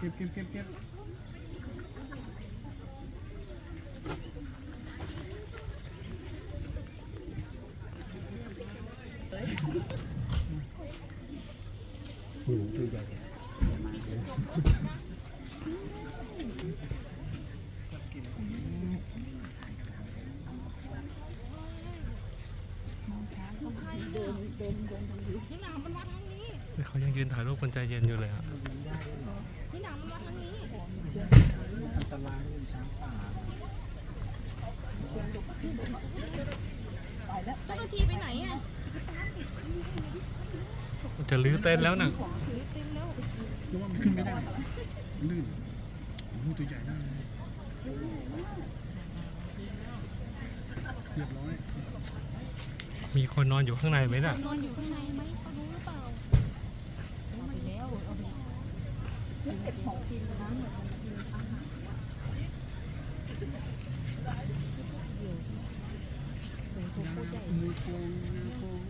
เก็บเก็บเก็บเก็บหูตัวใหญ่เขายังยืนถ่ายรูปคนใจเย็นอยู่เลย อะอันตรายเป็นช้างป่าเจ้าหน้าที่ไปไหนอะจะลื้อเต้นแล้วน่ะเพราะว่ามันขึ้นไม่ได้ลื่นโอ้โหตัวใหญ่มากเลยเรียบร้อย มีคนนอนอยู่ข้างในไหมน่ะ นอนอยู่ข้างในไหมเขารู้หรือเปล่าเอาไปแล้วเอาไป เก็บของกินนะเหมือนกินอาหารเป็นตัวผู้ใหญ่งูทองงาทอง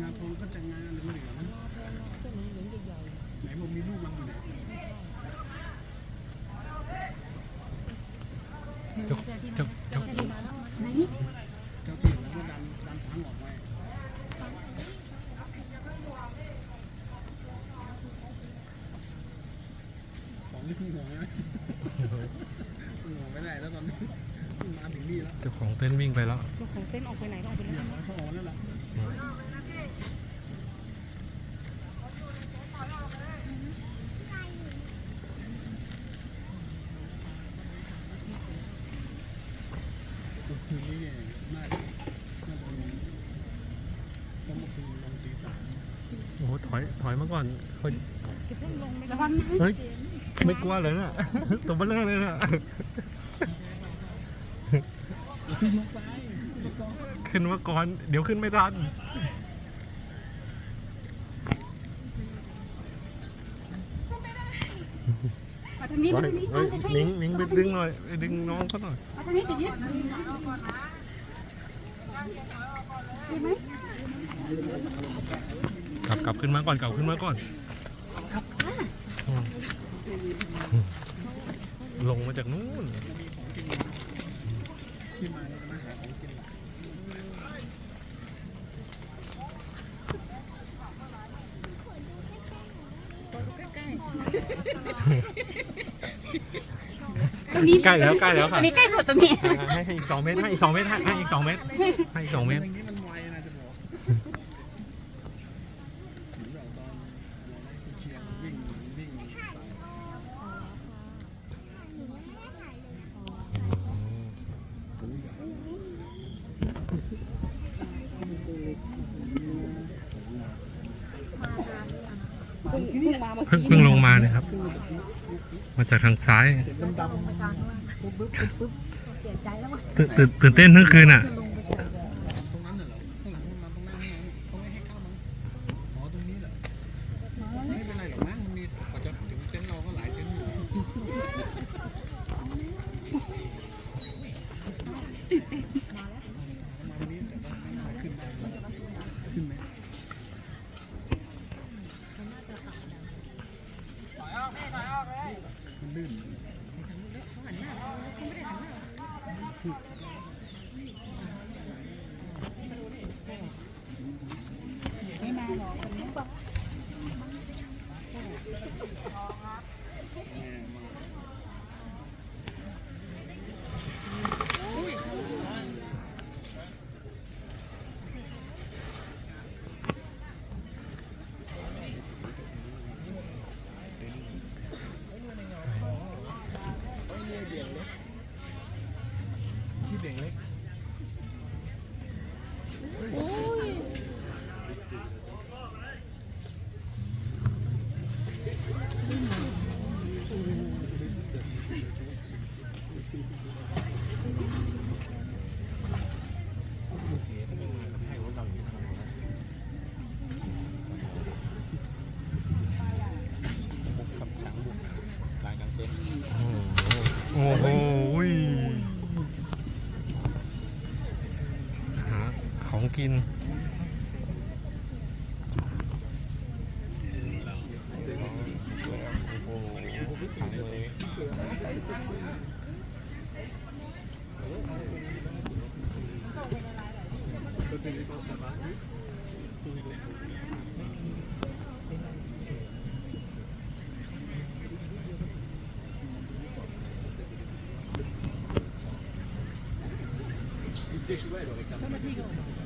งาทองก็จะงาเหลืองๆนะเจ้านี้เหลืองใหญ่ไหนบอกมีลูกมันอยู่ไหนเจ้าเจ้าเจ้า ๆที่มาแล้วไหน เจ้าถิ่นแล้วก็ดันดันช้างออกไว้ของนี่คือห่วงนะห่วงไม่ได้แล้วตอนนี้มาถึงนี่แล้ว เจ้าของเต้นท์วิ่งไปแล้วเจ้าของเต้นออกไปไหนก็ออกไปเรีแล้ยวบร้อยเขาออกแล้วล่ะคืนนี้เนี่ยน่าจะน่าจะมีต้องมาคืนลงตีสามโอ้โหถอยถอยมาก่อนเขาจะเพิ่งลงไประวังนะเฮ้ยไม่กลัวเลยน่ะตัวเบลอเลยน่ะ ขึ้นลงไปอุปกรณ์ ขึ้นมาก่อน เดี๋ยวขึ้นไม่ทันมาทางนี้มาทางนี้เฮ้ยไม่ใช่นิ้งนิ้งไปดึงหน่อยไปดึงน้องเขาหน่อยมาทางนี้จะยึดดีไหมกลับกลับขึ้นมาก่อนกลับขึ้นมาก่อนอืมลงมาจากนู้น ที่มาเนี่ยจะมาหาของกินหลัก ตรง นี้ใกล้แล้วใกล้แล้วตรค่ะงนี้ใกล้สุดตรงนี้อ่าให้ให้อีกสองเมตรให้อีกสองเมตรให้ให้อีกสองเมตรให้อีกสองเมตรอย่างนี้มันไวนะจะบอกหรือแบบตอนเราได้คุณเชียงวิ่งวิ่งใส่เพิ่งเพิ่งมาเมื่อเพิ่งกี้เพิ่งลงมาเนี่ยครับ มาจากทางซ้ายเห็นดำๆปุ๊บปุ๊บปุ๊บปุ๊บเสียใจแล้วว่ะ ตื่นตื่นตื่นเต้นทั้งคืนอะ ของกิน Det är så väl att det kan.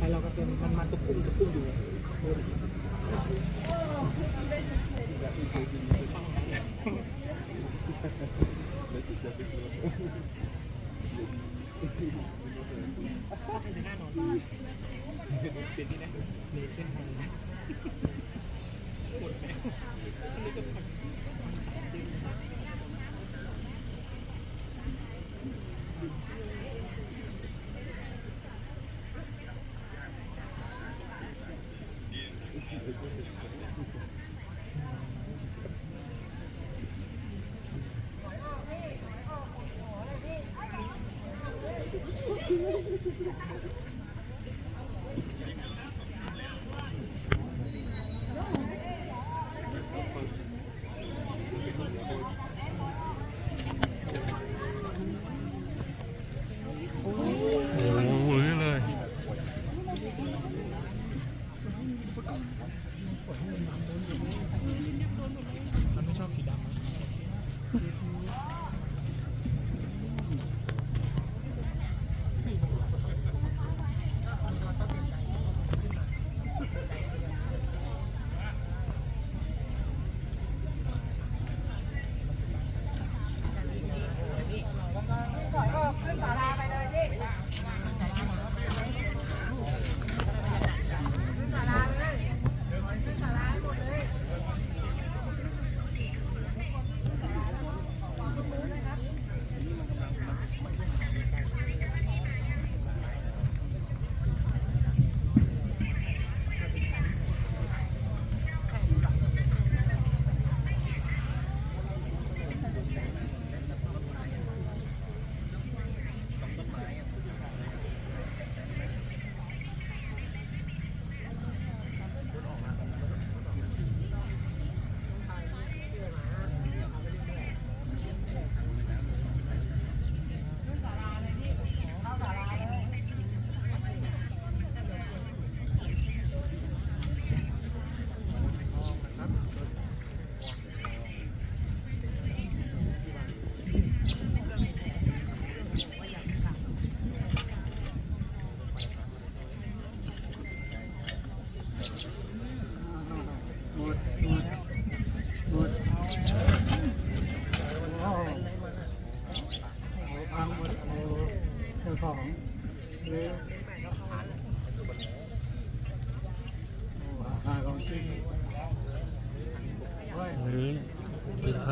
อเรา ก็เป็นมันมาตุกตุกตุกตุกอยู่โอ้โหห รือเลย มันไม่ชอบสีดำ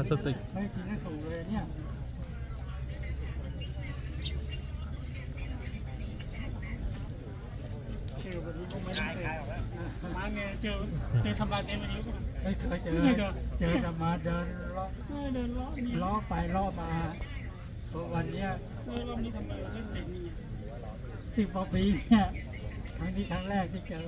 สติกไม่กินให้ถูกเลยเนี่ยเจอวันนี้ก็ไม่ได้เจอมาไงเจอเจอทำลายเต็มวันนี้ไม่เคยเจอเจอธรรมาเดินล้อเดินล้อนี่ล้อไปล้อมาเพราะวันเนี้ยเออรอบนี้ทำไมเราเล่นเด็กนี่สิบกว่าปีเนี่ยครั้งนี้ครั้งแรกที่เจอ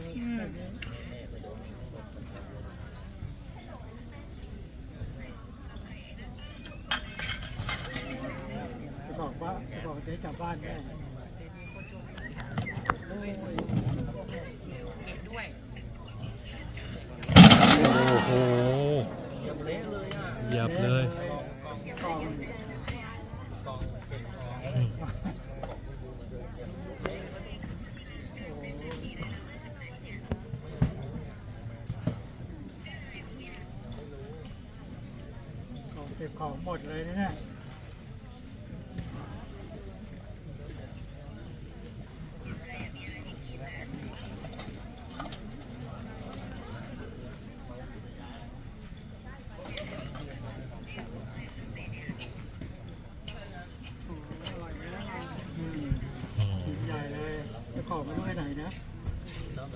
เจ๊กลับบ้านแน่โอ้โหเหยียบเลยเก็บของหมดเลยนะเนี่ย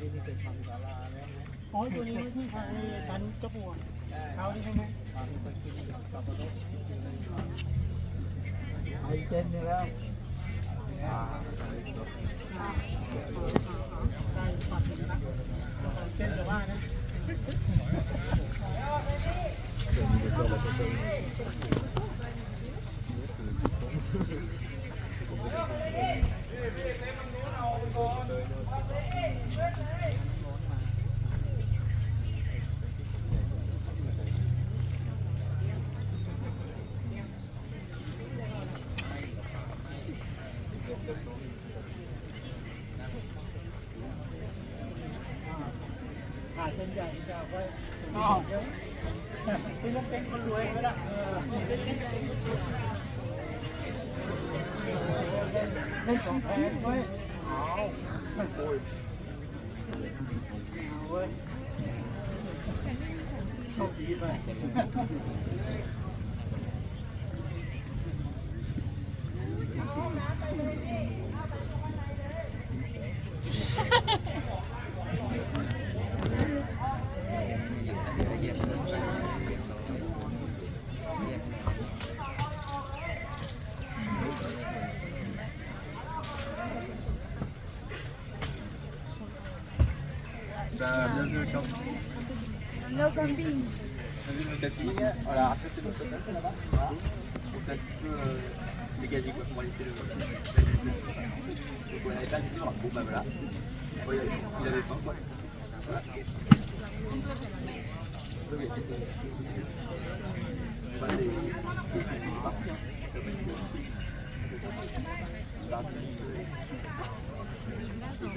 อ๋อตัวนี้ที่ทางชั้นเจ้าปัวเขาใช่ไหมไอเจนนี่แล้วได้ปัดนะเจนจะว่านะดเส้นใหญ่จะเอาไว้อ๋อเดี๋ยวเป็นลูกเป็นคนรวยก็ได้เออเล่นของแพงไว้เอาไม่โวยเอาเว้ยโชคดีไป No camping. Voilà, ça c'est notre table là-bas. C'est un petit peu euh, dégagé quoi. Donc on n'avait pas de. Bon bah voilà. Il, avait, avait faim quoi. Voilà. Hein. Parties, euh,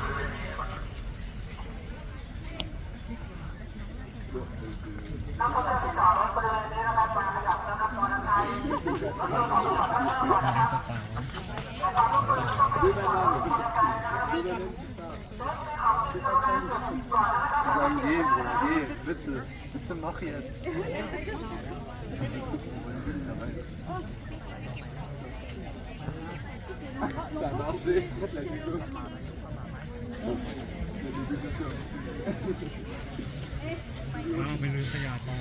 mach jetzt. Ça a marché. La vidéo. เอาไปลืมขยะต่อ